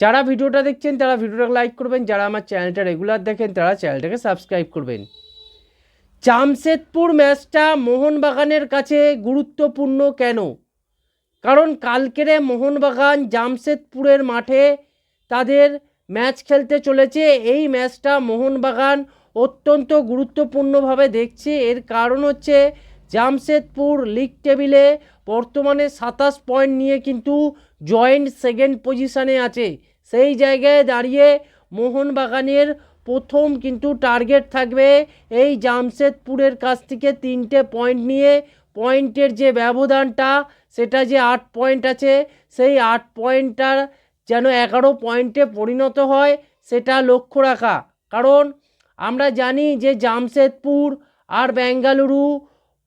যারা ভিডিওটা দেখছেন, তারা ভিডিওটাকে লাইক করবেন, যারা আমার চ্যানেলটা রেগুলার দেখেন, তারা চ্যানেলটাকে সাবস্ক্রাইব করবেন। জামশেদপুর ম্যাচটা মোহনবাগানের কাছে গুরুত্বপূর্ণ কেন? কারণ কালকেরে মোহনবাগান জামশেদপুরের মাঠে তাদের ম্যাচ খেলতে চলেছে। এই ম্যাচটা মোহনবাগান অত্যন্ত গুরুত্বপূর্ণভাবে দেখছে। এর কারণ হচ্ছে জামশেদপুর লিগ টেবিলে বর্তমানে সাতাশ পয়েন্ট নিয়ে কিন্তু জয়েন্ট সেকেন্ড পজিশানে আছে। সেই জায়গায় দাঁড়িয়ে মোহনবাগানের প্রথম কিন্তু টার্গেট থাকবে এই জামশেদপুরের কাছ থেকে তিনটে পয়েন্ট নিয়ে। পয়েন্টের যে ব্যবধানটা, সেটা যে আট পয়েন্ট আছে, সেই আট পয়েন্টটার যেন এগারো পয়েন্টে পরিণত হয়, সেটা লক্ষ্য রাখা। কারণ আমরা জানি যে জামশেদপুর আর বেঙ্গালুরু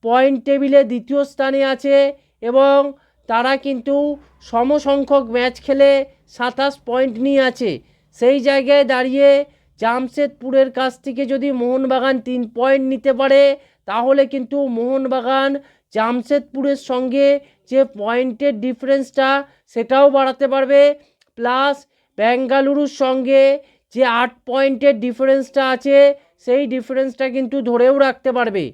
পয়েন্ট টেবিলে দ্বিতীয় স্থানে আছে এবং তারা কিন্তু সমসংখ্যক ম্যাচ খেলে সাতাশ পয়েন্ট নিয়ে আছে। সেই জায়গায় দাঁড়িয়ে জামশেদপুরের কাছ থেকে যদি মোহনবাগান তিন পয়েন্ট নিতে পারে, তাহলে কিন্তু মোহনবাগান জামশেদপুরের সঙ্গে যে পয়েন্টের ডিফারেন্সটা সেটাও বাড়াতে পারবে। প্লাস বেঙ্গালুরুর সঙ্গে যে আট পয়েন্টের ডিফারেন্সটা আছে, সেই ডিফারেন্সটা কিন্তু ধরেও রাখতে পারবে।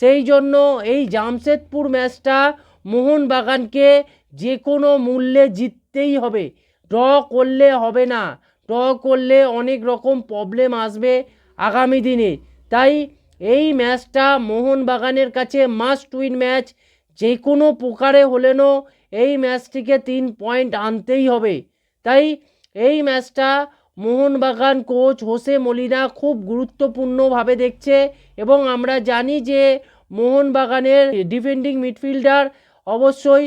সেই জন্য এই জামশেদপুর ম্যাচটা মোহনবাগানকে যে কোনো মূল্যে জিততেই হবে। ড্র করলে হবে না। ড্র করলে অনেক রকম প্রবলেম আসবে আগামী দিনে। তাই এই ম্যাচটা মোহনবাগানের কাছে মাস্ট উইন ম্যাচ যে কোনো প্রকারে হলেনও এই ম্যাচটিকে তিন পয়েন্ট আনতেই হবে। তাই এই ম্যাচটা মোহনবাগান কোচ হোসে মলিনা খুব গুরুত্বপূর্ণভাবে দেখছে এবং আমরা জানি যে মোহনবাগানের ডিফেন্ডিং মিডফিল্ডার অবশ্যই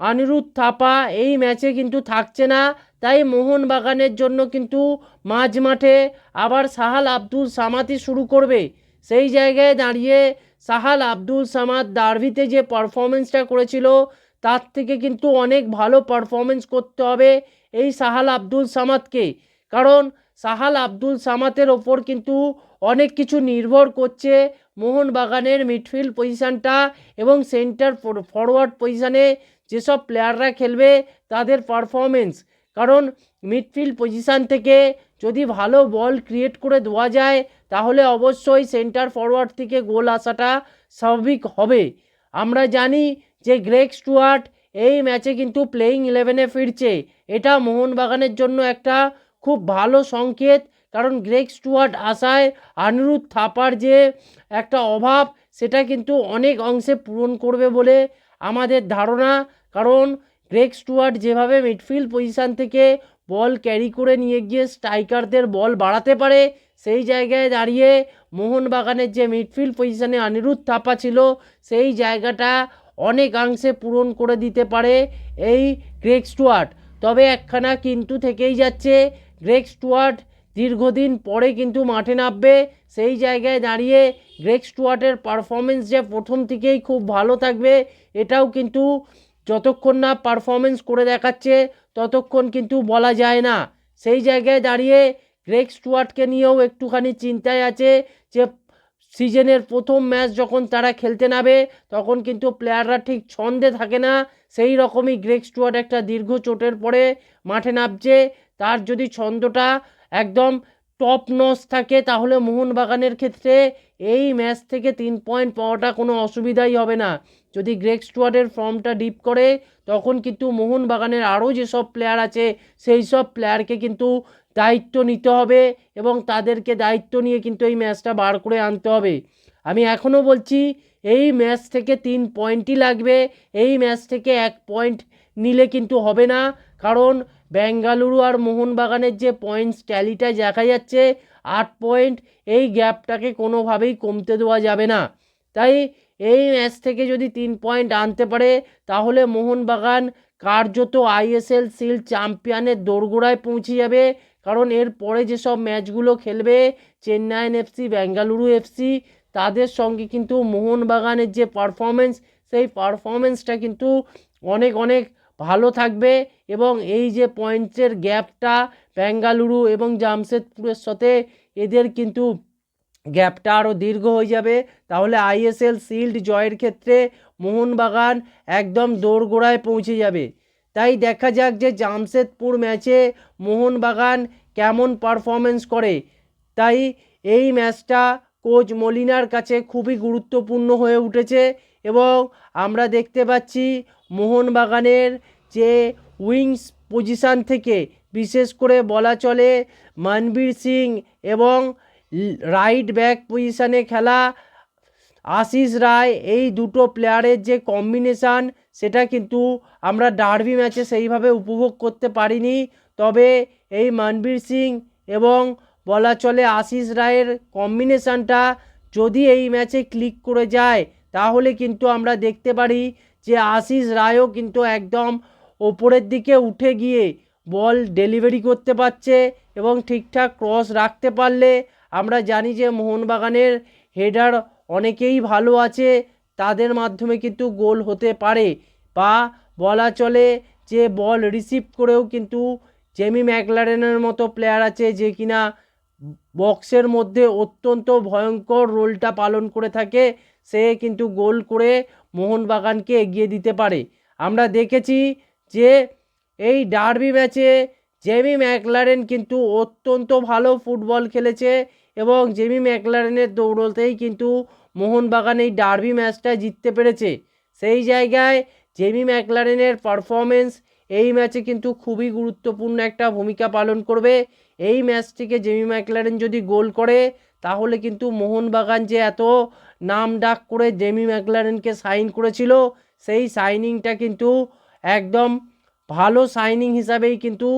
অনিরুদ্ধ থাপা এই ম্যাচে কিন্তু থাকছে না। তাই মোহনবাগানের জন্য কিন্তু মাঝ মাঠে আবার সাহাল আব্দুল সামাতি শুরু করবে। সেই জায়গায় দাঁড়িয়ে সাহাল আব্দুল সামাদ ডার্ভিতে যে পারফরমেন্সটা করেছিল, তার থেকে কিন্তু অনেক ভালো পারফরমেন্স করতে হবে এই সাহাল আব্দুল সামাদকে। কারণ সাহাল আব্দুল সামাতের ওপর কিন্তু অনেক কিছু নির্ভর করছে মোহনবাগানের মিডফিল্ড পজিশানটা এবং সেন্টার ফরওয়ার্ড পজিশানে যেসব প্লেয়াররা খেলবে তাদের পারফরমেন্স। কারণ মিডফিল্ড পজিশান থেকে যদি ভালো বল ক্রিয়েট করে দেওয়া যায়, তাহলে অবশ্যই সেন্টার ফরওয়ার্ড থেকে গোল আসাটা স্বাভাবিক হবে। আমরা জানি যে গ্রেক স্টুয়ার্ট এই ম্যাচে কিন্তু প্লেয়িং ইলেভেনে ফিরছে। এটা মোহনবাগানের জন্য একটা খুব ভালো সংকেত। কারণ গ্রেক স্টুয়ার্ট আসায় আনিরুদ্ধ থাপার যে একটা অভাব, সেটা কিন্তু অনেক অংশে পূরণ করবে বলে আমাদের ধারণা। কারণ গ্রেক স্টুয়ার্ট যেভাবে মিডফিল্ড পজিশান থেকে বল ক্যারি করে নিয়ে গিয়ে স্ট্রাইকারদের বল বাড়াতে পারে, সেই জায়গায় দাঁড়িয়ে মোহনবাগানের যে মিডফিল্ড পজিশানে অনিরুদ্ধ থাপা ছিল, সেই জায়গাটা অনেকাংশে পূরণ করে দিতে পারে এই গ্রেক স্টুয়ার্ট। তবে একখানা কিন্তু থেকেই যাচ্ছে গ্রেক স্টুয়ার্ট দীর্ঘদিন পরে কিন্তু মাঠে নামবে। সেই জায়গায় দাঁড়িয়ে গ্রেক স্টুয়ার্টের পারফরমেন্স যে প্রথম থেকেই খুব ভালো থাকবে, এটাও কিন্তু যতক্ষণ না পারফরমেন্স করে দেখাচ্ছে, ততক্ষণ কিন্তু বলা যায় না। সেই জায়গায় দাঁড়িয়ে গ্রেক স্টুয়ার্টকে নিয়েও একটুখানি চিন্তায় আছে যে, সিজনের প্রথম ম্যাচ যখন তারা খেলতে নামে, তখন কিন্তু প্লেয়াররা ঠিক ছন্দে থাকে না। সেই রকমই গ্রেক স্টুয়ার্ট একটা দীর্ঘ চোটের পরে মাঠে নামছে। তার যদি ছন্দটা একদম টপ নস থাকে, তাহলে মোহনবাগানের ক্ষেত্রে এই ম্যাচ থেকে তিন পয়েন্ট পাওয়াটা কোনো অসুবিধাই হবে না। যদি গ্রেক স্টুয়ার্টের ফর্মটা ডিপ করে, তখন কিন্তু মোহনবাগানের আরও যেসব প্লেয়ার আছে, সেই সব প্লেয়ারকে কিন্তু দায়িত্ব নিতে হবে এবং তাদেরকে দায়িত্ব নিয়ে কিন্তু এই ম্যাচটা বার করে আনতে হবে। আমি এখনও বলছি, এই ম্যাচ থেকে তিন পয়েন্টই লাগবে, এই ম্যাচ থেকে এক পয়েন্ট নিলে কিন্তু হবে না। কারণ বেঙ্গালুরু আর মোহনবাগানের যে পয়েন্টস ট্যালিটা দেখা যাচ্ছে, আট পয়েন্ট এই গ্যাপটাকে কোনোভাবেই কমতে দেওয়া যাবে না। তাই এই ম্যাচ থেকে যদি তিন পয়েন্ট আনতে পারে, তাহলে মোহনবাগান কার্যত আইএসএল সিল চ্যাম্পিয়নের দোরগোড়ায় পৌঁছে যাবে। কারণ এর পরে যেসব ম্যাচগুলো খেলবে চেন্নাইন এফসি বেঙ্গালুরু এফসি তাদের সঙ্গে কিন্তু মোহনবাগানের যে পারফরমেন্স সেই পারফরমেন্সটা কিন্তু অনেক অনেক ভালো থাকবে এবং এই যে পয়েন্টের গ্যাপটা বেঙ্গালুরু এবং জামশেদপুরের সাথে, এদের কিন্তু গ্যাপটা আরও দীর্ঘ হয়ে যাবে। তাহলে আইএসএল শিল্ড জয়ের ক্ষেত্রে মোহনবাগান একদম দোরগোড়ায় পৌঁছে যাবে। তাই দেখা যাক যে জামশেদপুর ম্যাচে মোহনবাগান কেমন পারফরমেন্স করে। তাই এই ম্যাচটা কোচ মলিনার কাছে খুবই গুরুত্বপূর্ণ হয়ে উঠেছে এবং আমরা দেখতে পাচ্ছি মোহনবাগানের যে উইংস পজিশান থেকে বিশেষ করে বলা চলে মনবীর সিং এবং রাইট ব্যাক পজিশানে খেলা আশিস রায়, এই দুটো প্লেয়ারের যে কম্বিনেশান, সেটা কিন্তু আমরা ডার্বি ম্যাচে সেইভাবে উপভোগ করতে পারিনি। তবে এই মনবীর সিং এবং বলা চলে আশিস রায়ের কম্বিনেশানটা যদি এই ম্যাচে ক্লিক করে যায়, তাহলে কিন্তু আমরা দেখতে পারি যে আশিস রায়ও কিন্তু একদম ওপরের দিকে উঠে গিয়ে বল ডেলিভারি করতে পারছে এবং ঠিকঠাক ক্রস রাখতে পারলে, আমরা জানি যে মোহনবাগানের হেডার অনেকেই ভালো আছে, তাদের মাধ্যমে কিন্তু গোল হতে পারে। বা বলা চলে যে বল রিসিভ করেও কিন্তু জেমি ম্যাকলারেনের মতো প্লেয়ার আছে যে কিনা বক্সের মধ্যে অত্যন্ত ভয়ঙ্কর রোলটা পালন করে থাকে। সে কিন্তু গোল করে মোহনবাগানকে এগিয়ে দিতে পারে। আমরা দেখেছি যে এই ডার্বি ম্যাচে জেমি ম্যাকলারেন কিন্তু অত্যন্ত ভালো ফুটবল খেলেছে এবং জেমি ম্যাকলারেনের দৌড়তেই কিন্তু মোহনবাগান এই ডার্বি ম্যাচটা জিততে পেরেছে। সেই জায়গায় জেমি ম্যাকলারেনের পারফরমেন্স এই ম্যাচে কিন্তু খুবই গুরুত্বপূর্ণ একটা ভূমিকা পালন করবে। এই ম্যাচটিকে জেমি ম্যাকলারেন যদি গোল করে, তাহলে কিন্তু মোহনবাগান যে এত নাম ডাক করে জেমি ম্যাকলারেনকে সাইন করেছিল। সেই সাইনিংটা কিন্তু একদম ভালো সাইনিং হিসাবেই কিন্তু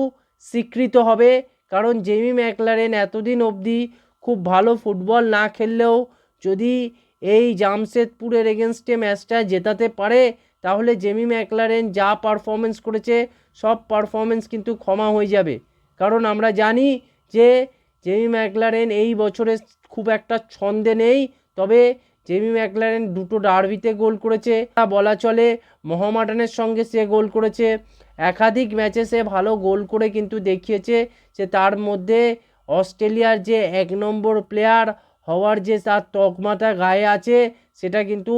স্বীকৃত হবে। কারণ জেমি ম্যাকলারেন এতদিন অবধি খুব ভালো ফুটবল না খেললেও যদি এই জামশেদপুরের এগেনস্টে ম্যাচটা জেতাতে পারে, তাহলে জেমি ম্যাকলারেন যা পারফরমেন্স করেছে, সব পারফরমেন্স কিন্তু ক্ষমা হয়ে যাবে। কারণ আমরা জানি যে জেমি ম্যাকলারেন এই বছরে খুব একটা ছন্দে নেই। তবে জেমি ম্যাকলারেন দুটো ডার্বিতে গোল করেছে, তা বলা চলে মোহামেডানের সঙ্গে সে গোল করেছে। একাধিক ম্যাচে সে ভালো গোল করে কিন্তু দেখিয়েছে যে তার মধ্যে অস্ট্রেলিয়ার যে এক নম্বর প্লেয়ার হওয়ার যে তার তকমাটা গায়ে আছে, সেটা কিন্তু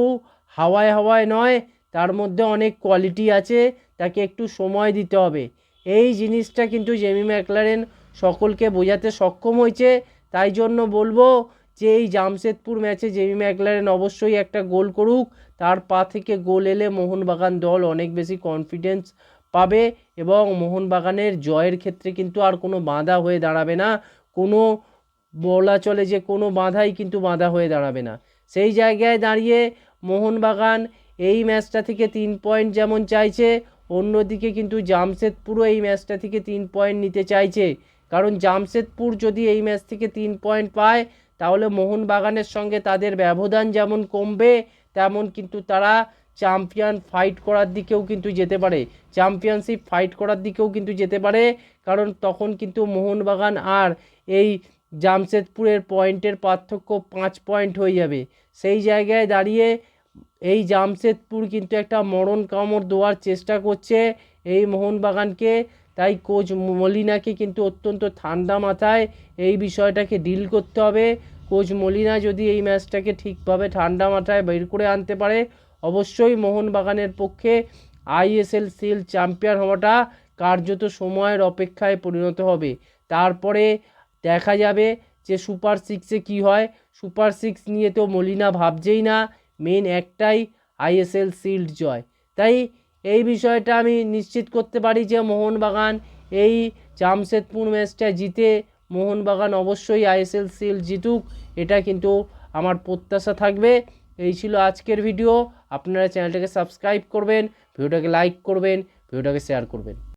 হাওয়ায় হাওয়ায় নয়, তার মধ্যে অনেক কোয়ালিটি আছে, তাকে একটু সময় দিতে হবে। এই জিনিসটা কিন্তু জেমি ম্যাকলারেন সকলকে বোঝাতে সক্ষম হয়েছে, তাই জন্য বলব যে এই জামশেদপুর ম্যাচে জেমি ম্যাকলারেন অবশ্যই একটা গোল করুক, তার পা থেকে গোল এলে মোহনবাগান দল অনেক বেশি কনফিডেন্স পাবে এবং মোহনবাগানের জয়ের ক্ষেত্রে কিন্তু আর কোনো বাঁধা হয়ে দাঁড়াবে না। কোনো বলা চলে যে কোনো বাঁধাই কিন্তু বাঁধা হয়ে দাঁড়াবে না। সেই জায়গায় দাঁড়িয়ে মোহনবাগান এই ম্যাচটা থেকে তিন পয়েন্ট যেমন চাইছে, অন্যদিকে কিন্তু জামশেদপুরও এই ম্যাচটা থেকে তিন পয়েন্ট নিতে চাইছে। কারণ জামশেদপুর যদি এই ম্যাচ থেকে তিন পয়েন্ট পায় তাহলে মোহনবাগানের সঙ্গে তাদের ব্যবধান যেমন কমবে, তেমন কিন্তু তারা চ্যাম্পিয়ন ফাইট করার দিকেও কিন্তু যেতে পারে। চ্যাম্পিয়নশিপ ফাইট করার দিকেও কিন্তু যেতে পারে, কারণ তখন কিন্তু মোহনবাগান আর এই জামশেদপুরের পয়েন্টের পার্থক্য পাঁচ পয়েন্ট হয়ে যাবে। সেই জায়গায় দাঁড়িয়ে এই জামশেদপুর কিন্তু একটা মরণ কামড় দেওয়ার চেষ্টা করছে এই মোহনবাগানকে। তাই কোচ মলিনাকে কিন্তু অত্যন্ত ঠান্ডা মাথায় এই বিষয়টাকে ডিল করতে হবে। কোচ মলিনা যদি এই ম্যাচটাকে ঠিকভাবে ঠান্ডা মাথায় বের করে আনতে পারে, অবশ্যই মোহনবাগানের পক্ষে আইএসএল সিল চ্যাম্পিয়ন হওয়াটা কার্যত সময়ের অপেক্ষায় পরিণত হবে। তারপরে দেখা যাবে যে সুপার সিক্সে কি হয়। সুপার সিক্স নিয়ে তো মলিনা ভাবছেই না মেন একটাই আইএসএল সিল্ড জয়। তাই এই বিষয়টা আমি নিশ্চিত করতে পারি যে মোহনবাগান এই জামশেদপুর ম্যাচটা জিতে মোহনবাগান অবশ্যই আইএসএল সিল জিতুক, এটা কিন্তু আমার প্রত্যাশা থাকবে। এই ছিল আজকের ভিডিও। আপনারা চ্যানেলটাকে সাবস্ক্রাইব করবেন, ভিডিওটাকে লাইক করবেন, ভিডিওটাকে শেয়ার করবেন।